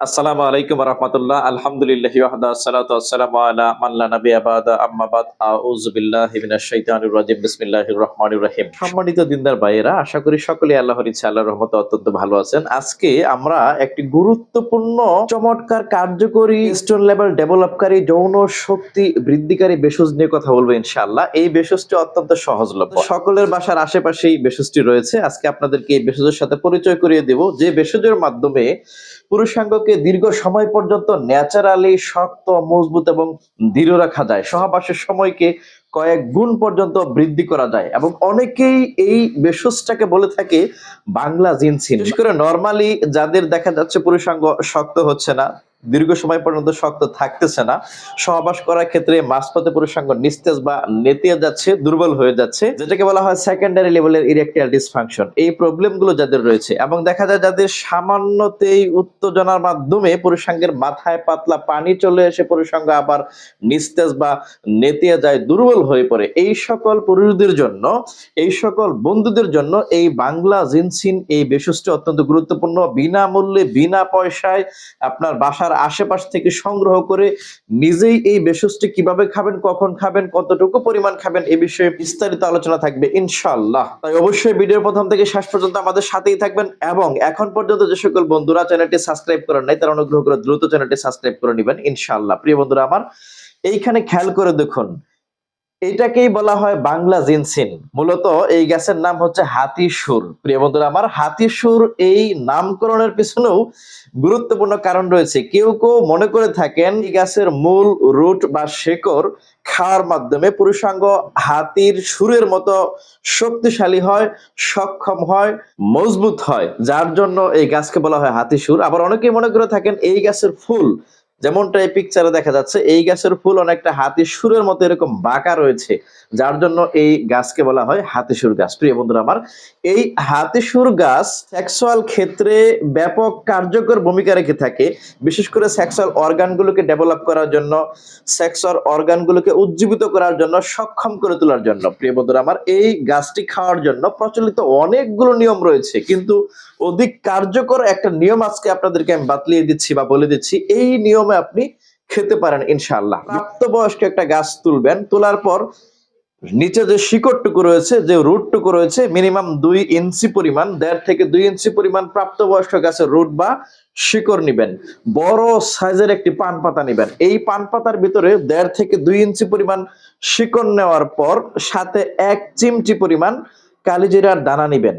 আসসালামু আলাইকুম রহমতুল্লাহ। আলহামদুলিল্লাহ মান সম্মানিত দিনদার ভাইয়েরা, আশা করি সকলে আল্লাহর ইচ্ছা, আল্লাহর রহমতে অত্যন্ত ভালো আছেন। আজকে আমরা একটি গুরুত্বপূর্ণ, চমৎকার, কার্যকরী স্টোন লেভেল ডেভেলপকারী যৌন শক্তি বৃদ্ধিকারী বেসুজ নিয়ে কথা বলব ইনশাআল্লাহ। এই বেসুজটি অত্যন্ত সহজলভ্য। সকলের বাসার আশেপাশেই বেসুজটি রয়েছে। আজকে আপনাদেরকে এই বেসুজের সাথে পরিচয় করিয়ে দেব। যে বেসুজের মাধ্যমে পুরুষাঙ্গকে দীর্ঘ সময় পর্যন্ত ন্যাচারালি শক্ত মজবুত এবং দৃঢ় রাখা যায়। সহবাসের সময়কে কয়েক গুণ পর্যন্ত বৃদ্ধি করা যায় এবং অনেকেই এই বেশসটাকে বলে থাকে বাংলা জিনসিন বিশেষ করে নর্মালি যাদের দেখা যাচ্ছে পুরুষাঙ্গ শক্ত হচ্ছে না, দীর্ঘ সময় পর্যন্ত শক্ত থাকতেছে না, সহবাস করার ক্ষেত্রে মাঝপথে পুরুষাঙ্গ নিস্তেজ বা নেতিয়ে যাচ্ছে, দুর্বল হয়ে যাচ্ছে, যেটাকে বলা হয় সেকেন্ডারি লেভেলের ইরেকটাইল ডিসফাংশন এই প্রবলেমগুলো যাদের রয়েছে এবং দেখা যায় যাদের সামান্যতেই উত্তেজনার মাধ্যমে পুরুষাঙ্গের মাথায় পাতলা পানি চলে এসে পুরুষাঙ্গ আবার নিস্তেজ বা নেতিয়ে যায়, দুর্বল হয়ে পড়ে। এই সকল পুরুষদের জন্য, এই সকল বন্ধুদের জন্য এই বাংলা জিনসিন এই বেশসটি অত্যন্ত গুরুত্বপূর্ণ। বিনামূল্যে, বিনা পয়সায় আপনার বাসার আশেপাশ থেকে সংগ্রহ করে নিজেই এই বেশসটি কীভাবে খাবেন, কখন খাবেন, কতটুকু পরিমাণ খাবেন এ বিষয়ে বিস্তারিত আলোচনা থাকবে ইনশাআল্লাহ। তাই অবশ্যই ভিডিওর প্রথম থেকে শেষ পর্যন্ত আমাদের সাথেই থাকবেন এবং এখন পর্যন্ত যে সকল বন্ধুরা চ্যানেলটি সাবস্ক্রাইব করেন নাই, তারা অনুগ্রহ করে দ্রুত চ্যানেলটি সাবস্ক্রাইব করে নেবেন ইনশাআল্লাহ। প্রিয় বন্ধুরা আমার, এইখানে খেয়াল করে দেখুন এটাকেই বলা হয় বাংলা জিনসিন। মূলত এই গাছের নাম হচ্ছে হাতিসুর প্রিয় বন্ধুরা, আমার হাতিসুর এই নামকরণের পিছনেও গুরুত্বপূর্ণ কারণ রয়েছে। কেউ কেউ মনে করে থাকেন এই গাছের মূল রুট বা শেকড় খাওয়ার মাধ্যমে পুরুষাঙ্গ হাতির সুরের মতো শক্তিশালী হয়, সক্ষম হয়, মজবুত হয়। যার জন্য এই গাছকে বলা হয় হাতিসুর আবার অনেকেই মনে করে থাকেন এই গাছের ফুল যেমনটা এই পিকচারে দেখা যাচ্ছে, এই গাছের ফুল অনেকটা হাতির সুরের মতো এরকম বাঁকা রয়েছে, যার জন্য এই গাছকে বলা হয় হাতিসুর গাছ। প্রিয় বন্ধুরা আমার, এই হাতিসুর গাছ সেক্সুয়াল ক্ষেত্রে ব্যাপক কার্যকর ভূমিকা রেখে থাকে। বিশেষ করে সেক্সুয়াল অর্গানগুলোকে ডেভেলপ করার জন্য সেক্সুয়াল অর্গানগুলোকে উজ্জীবিত করার জন্য, সক্ষম করে তোলার জন্য। প্রিয় বন্ধুরা আমার, এই গাছটি খাওয়ার জন্য প্রচলিত অনেকগুলো নিয়ম রয়েছে, কিন্তু অধিক কার্যকর একটা নিয়ম আজকে আপনাদেরকে আমি বাতলিয়ে দিচ্ছি বা বলে দিচ্ছি। এই নিয়মে আপনি খেতে পারেন ইনশাআল্লাহ। প্রাপ্তবয়স্ক একটা গাছ তুলবেন তোলার পর নিচে যে শিকড়টুকু রয়েছে যে রুটটুকু রয়েছে মিনিমাম দুই ইঞ্চি পরিমাণ দেড় থেকে দুই ইঞ্চি পরিমাণ প্রাপ্তবয়স্ক গাছের রুট বা শিকড় নিবেন। বড় সাইজের একটি পান পাতা নিবেন। এই পান পাতার ভিতরে দেড় থেকে দুই ইঞ্চি পরিমাণ শিকড় নেওয়ার পর সাথে এক চিমটি পরিমাণ কালিজিরার দানা নিবেন।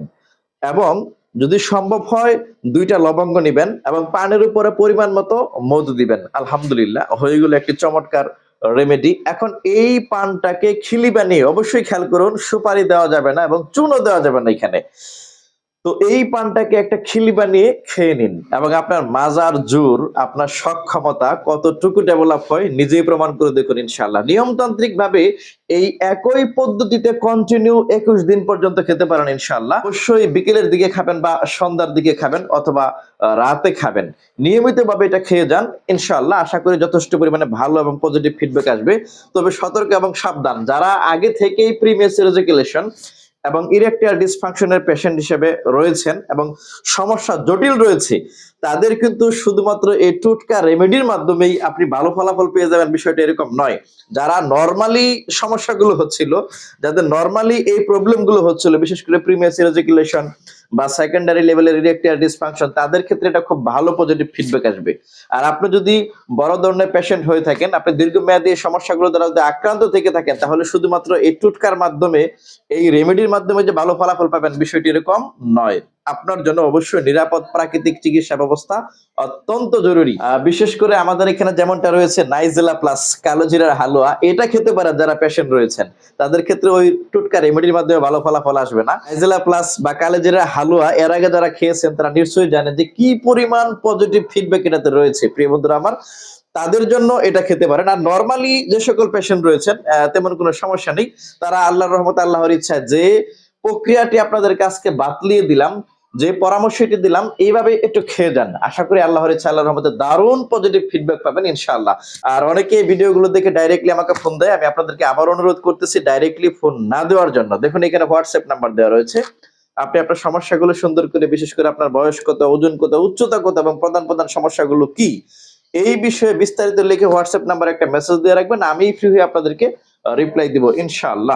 এবং যদি সম্ভব হয়, দুইটা লবঙ্গ নিবেন এবং পানের উপরে পরিমাণ মতো মধু দিবেন। আলহামদুলিল্লাহ, হয়ে গেল একটি চমৎকার রেমেডি এখন এই পানটাকে খিলি বানিয়ে অবশ্যই খেয়াল করুন, সুপারি দেওয়া যাবে না এবং চুনও দেওয়া যাবে না এখানে। তো এই পানটাকে একটা খিলি বানিয়ে খেয়ে নিন এবং আপনার মাজার জোর, আপনার সক্ষমতা কতটুকু ডেভেলপ হয় নিজেই প্রমাণ করে দেখুন ইনশাল্লাহ নিয়মতান্ত্রিক ভাবে এই একই পদ্ধতিতে কন্টিনিউ একুশ দিন পর্যন্ত খেতে পারেন ইনশাল্লাহ অবশ্যই বিকেলের দিকে খাবেন বা সন্ধ্যার দিকে খাবেন অথবা রাতে খাবেন। নিয়মিত ভাবে এটা খেয়ে যান ইনশাল্লাহ আশা করি যথেষ্ট পরিমাণে ভালো এবং পজিটিভ ফিডব্যাক আসবে। তবে সতর্ক এবং সাবধান, যারা আগে থেকেই প্রিমিয়াস রেজিকুলেশন এবং ইরেকটাইল ডিসফাংশনের পেশেন্ট হিসেবে রয়েছেন এবং সমস্যা জটিল রয়েছে, তাদের কিন্তু শুধুমাত্র এই টুটকা রেমেডির মাধ্যমেই আপনি ভালো ফলাফল পেয়ে যাবেন। বিষয়টা এরকম নয়। যারা নর্মালি সমস্যাগুলো হচ্ছিল, যাদের নর্মালি এই প্রবলেমগুলো হচ্ছিল, বিশেষ করে প্রিমিয়াস রেজিকুলেশন বা সেকেন্ডারি লেভেলের ইরেকটাইল ডিসফাংশন তাদের ক্ষেত্রে এটা খুব ভালো পজিটিভ ফিডব্যাক আসবে। আর আপনি যদি বড় ধরনের পেশেন্ট হয়ে থাকেন, আপনি দীর্ঘমেয়াদী সমস্যাগুলো দ্বারা যদি আক্রান্ত থেকে থাকেন, তাহলে শুধুমাত্র এই টুটকার মাধ্যমে, এই রেমেডির মাধ্যমে যে ভালো ফলাফল পাবেন, বিষয়টি এরকম নয়। আপনার জন্য অবশ্যই নিরাপদ প্রাকৃতিক চিকিৎসা ব্যবস্থা অত্যন্ত জরুরি। বিশেষ করে আমাদের এখানে যেমনটা রয়েছে নাইজেলা প্লাস কালোজিরার হালুয়া, এটা খেতে পারে যারা পেশেন্ট রয়েছেন। তাদের ক্ষেত্রে ওই টুটকা রেমেডির মাধ্যমে ভালো ফলাফল আসবে না। নাইজেলা প্লাস বা কালোজিরার হালুয়া, এর আগে যারা খেয়েছেন তারা নিশ্চয়ই জানেন যে কি পরিমাণ পজিটিভ ফিডব্যাক এটাতে রয়েছে। প্রিয় বন্ধুরা আমার, তাদের জন্য এটা খেতে পারেন। আর নর্মালি যে সকল পেশেন্ট রয়েছেন তেমন কোনো সমস্যা নেই। তারা আল্লাহর রহমত, আল্লাহর ইচ্ছা যে প্রক্রিয়াটি আপনাদের কাছকে বাতলিয়ে দিলাম যে পরামর্শটি দিলাম, এইভাবে একটু খেয়ে যান। আশা করি আল্লাহর ইচ্ছা আল্লাহর রহমতে দারুণ পজিটিভ ফিডব্যাক পাবেন, ইনশাআল্লাহ। আর অনেকে এই ভিডিওগুলো দেখে ডাইরেক্টলি আমাকে ফোন দেয়, আমি আপনাদেরকে আবার অনুরোধ করতেছি ডাইরেক্টলি ফোন না দেওয়ার জন্য। দেখুন, এখানে হোয়াটসঅ্যাপ নাম্বার দেওয়া রয়েছে। আপনি আপনার সমস্যাগুলো সুন্দর করে, বিশেষ করে আপনার বয়স কত, ওজন কত, উচ্চতা কত এবং প্রধান প্রধান সমস্যাগুলো কি, এই বিষয়ে বিস্তারিত লিখে হোয়াটসঅ্যাপ নাম্বার একটা মেসেজ দিয়ে রাখবেন, আমি ফ্রি হয়ে আপনাদেরকে রিপ্লাই দিব, ইনশাআল্লাহ।